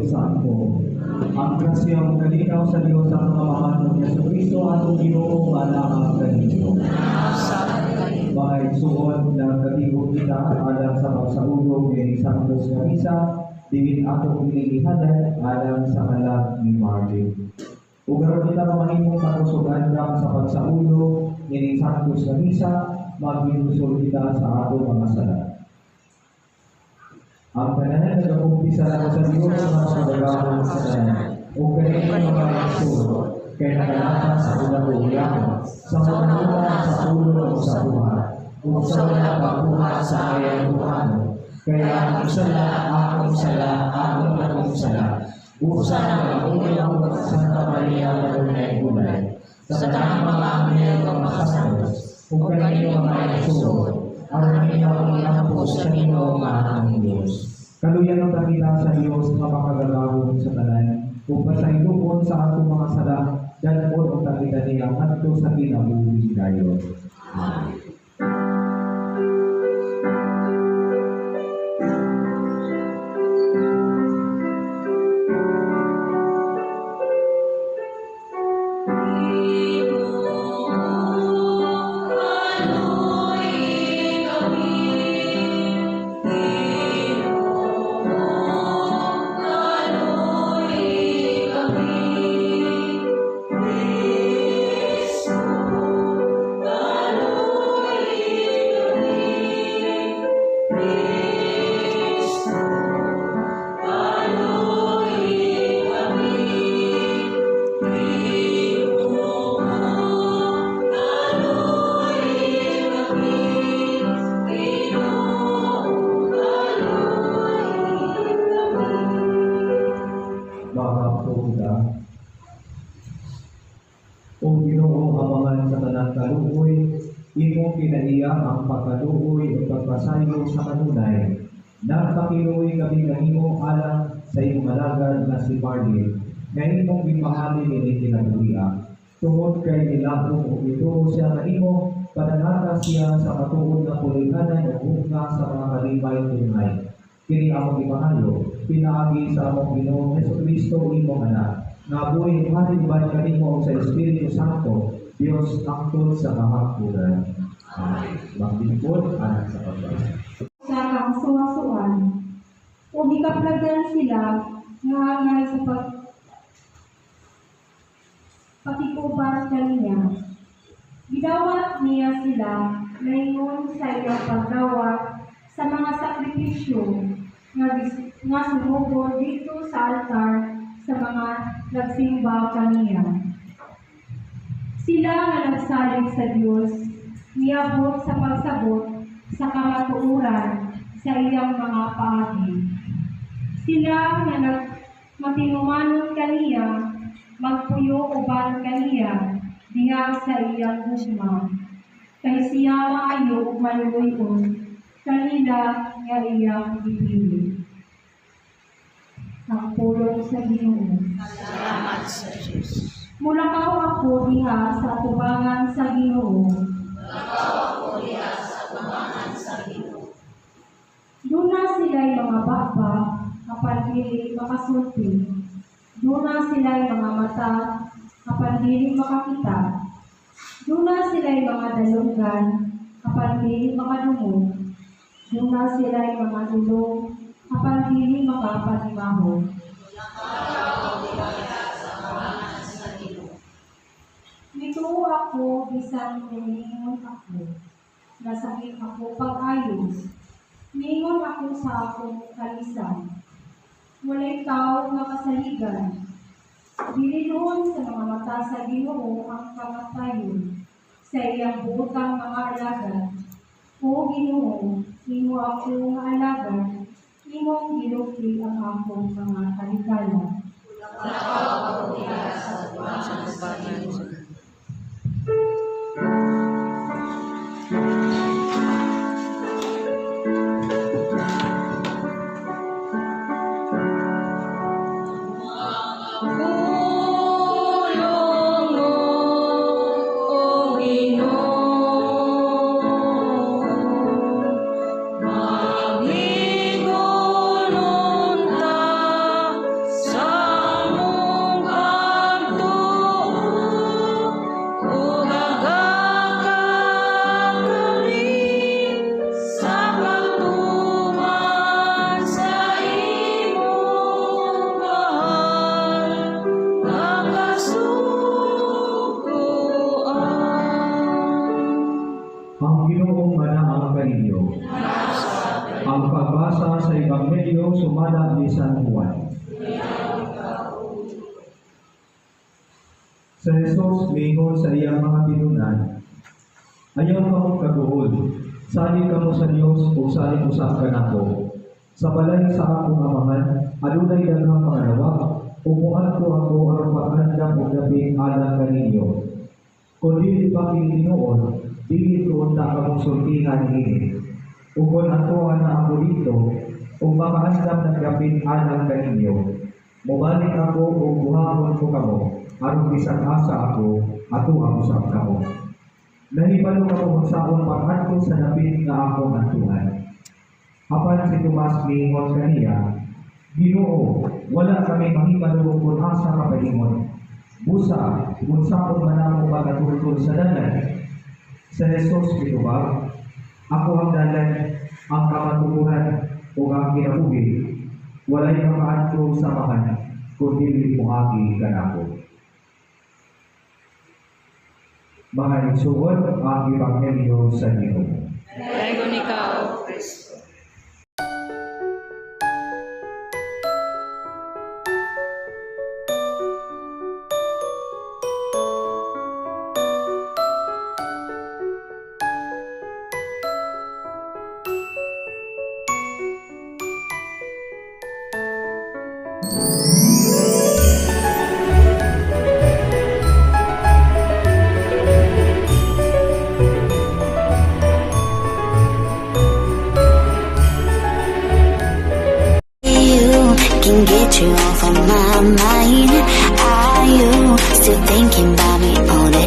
Espiritu Santo. Ang grasyang kalinaw sa Diyos ang kamamahan ng Yesu Cristo at Ginoo alam kanino. Bahay suon na katibok kita alang sa pagsaulog ni Santos na Misa, digit ato pinilihanan alang sa alam ni Marvin. Ugaro kita mamahimong kakusugan lang sa pagsaulog ni Santos na Misa, magminusol kita sa ato mga sala. Ang kananan na umpisa lang sa Diyos na sa bagahon sa kananan. O kanina mga nagsulod, kaya nakalatan sa unang uliyan, sa mga sa ulo o sa buhay, o sa mga pagbuhat sa ayang buhano. Kaya ang sala, akong sala, akong akong sala. Usa na magulang at Santa Maria na unay ulay. Sa tanang mga anghel ng makasalos, o kanino mga nagsulod, ang inyong inapo sa inyo ang Diyos. Kaluyan ang dakila sa Diyos na makagagawin sa tanan, kung pasaydoon sa atong mga sala, dan po ang dakila niya kanto sa kinabuhi kayo. Baka amangan sa tanang kaluoy, imo kinaiya ang pagkaluoy o pagpasayo sa kanunay. Nagpakiluoy kami kanimo alang sa iyong alagad na si Marley, na imong gimahali ni kinabuhiya. Tungod kay nilabong o ito siya kanimo, padanata siya sa matuod na kulihanan o hukna sa mga kalimay tunay. Kini among gimahalo, pinaagi sa among Ginoong Heso Kristo imong anak nga buhay halin kanimo sa Espiritu Santo, Diyos angkol sa kahapunan. Maglingkod anak sa pagbasa. sa kakasuwasuan. O gikaplagan sila nga hangal sa pag pakikubar kaniya. Gidawat niya sila ngayon sa iyang paggawa sa mga sakripisyo nga, nga sumugod dito sa altar sa mga nagsimba kaniya. Sila nga nagsalig sa Diyos, niabot sa pagsabot sa kamatuuran sa iyang mga paagi. Sila nga nag matinumanon kaniya, magpuyo uban kaniya, diha sa iyang gusma. Kay siya maayo ug maluloy-on, kanila nga iyang bibili. Ang pulong sa Ginoo. Salamat sa Diyos. Mula kao ako diha sa tubangan sa Ginoo. Duna sila'y mga baba, kapag dili makasulti. Duna sila'y mga mata, kapag dili makakita. Duna sila'y mga dalungan, kapag dili makadungog. Duna sila'y mga dulong, kapag dili makapanimaho. Nito ako bisan kumingon ako, nasakit ako pag-ayos. Ningon ako sa akong kalisan. Walay tao nga kasaligan. Dili doon sa mga mata sa Ginoo ang kamatayon sa iyang butang mga alagad. O Ginoo, imo ako nga alagad, imong gilupi ang akong mga kaligala. Amen. Ang pagbasa sa Ebanghelyo sumala ni San Juan. Sa Jesus mingon sa iyang mga pinunan, Ayaw ka mong kaguhol, sali ka mo sa Diyos o sali usap ka nako. Sa balay sa akong amahan, adunay daghang pangalawa, umuan ko ako ang paghandang o gabi alang kaninyo. Kung dili pa kininoon, dili ko na akong sultihan ini. Ug kung ako na ako dito, ug makahandam ng gabi alang kaninyo. Mubalik ako o buhahon ko kamo, aron bisan asa ako, ato ang usap kamo. Nahibalo ka kung saon paghanto sa napit nga akong antuhan. Apan si Tomas mingon kaniya, Ginoo, wala kami mahibalo kung asa ka paingon. Busa, kung saon man ako magatultol sa dalan. Sa Jesus kitubag, ako ang dalan, ang kamatukuran, o ang kinabuhi. Walay kamaadto sa mahan, kundi mo agi kanako. Mahal suwod ang Ebanghelyo sa Ginoo. Dagon ikaw, O Kristo.